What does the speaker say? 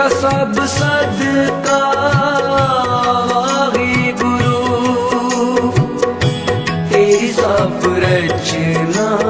ਤੇਰਾ ਸਭ ਸਦਕਾ ਵਾਹਿਗੁਰੂ। ਤੇਰੀ ਸਭ ਰਚਨਾ